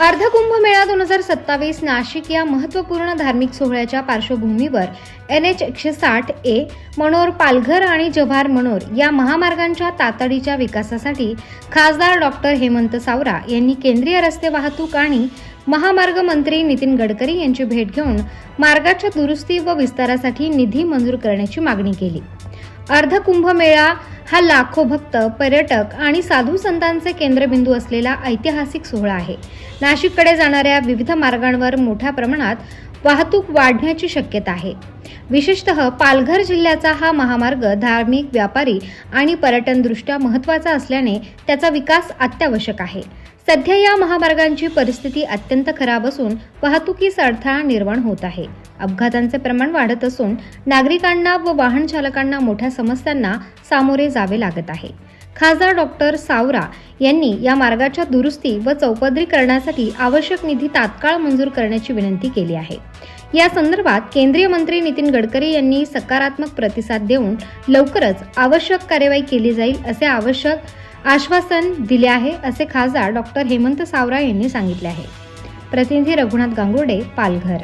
अर्धकुंभमेळा दोन हजार सत्तावीस नाशिक या महत्त्वपूर्ण धार्मिक सोहळ्याच्या पार्श्वभूमीवर एन एच एकशे साठ ए मनोर पालघर आणि जव्हार मनोर या महामार्गांच्या तातडीच्या विकासासाठी खासदार डॉक्टर हेमंत सावरा यांनी केंद्रीय रस्ते वाहतूक आणि महामार्ग मंत्री नितीन गडकरी यांची भेट घेऊन मार्गाच्या दुरुस्ती व विस्तारासाठी निधी मंजूर करण्याची मागणी केली. अर्ध कुंभमेळा हा लाखो भक्त पर्यटक आणि साधू संतांचे केंद्रबिंदू असलेला ऐतिहासिक सोहळा आहे. नाशिककडे जाणाऱ्या विविध मार्गांवर मोठ्या प्रमाणात वाहतूक वाढण्याची शक्यता आहे. विशेषतः पालघर जिल्ह्याचा हा महामार्ग धार्मिक व्यापारी आणि पर्यटनदृष्ट्या महत्त्वाचा असल्याने त्याचा विकास अत्यावश्यक आहे. सध्या या महामार्गांची परिस्थिती अत्यंत खराब असून वाहतुकीस अडथळा निर्माण होत आहे. अपघातांचे प्रमाण वाढत असून नागरिकांना व वाहन चालकांना मोठ्या समस्यांना सामोरे जावे लागत आहे. खासदार डॉक्टर सावरा यांनी या मार्गाच्या दुरुस्ती व चौपदरीकरणासाठी आवश्यक निधी तात्काळ मंजूर करण्याची विनंती केली आहे. या संदर्भात केंद्रीय मंत्री नितीन गडकरी यांनी सकारात्मक प्रतिसाद देऊन लवकरच आवश्यक कार्यवाही केली जाईल असे आवश्यक आश्वासन दिले आहे असे खासदार डॉक्टर हेमंत सावरा यांनी सांगितले आहे. प्रतिनिधी रघुनाथ गांगुर्डे पालघर.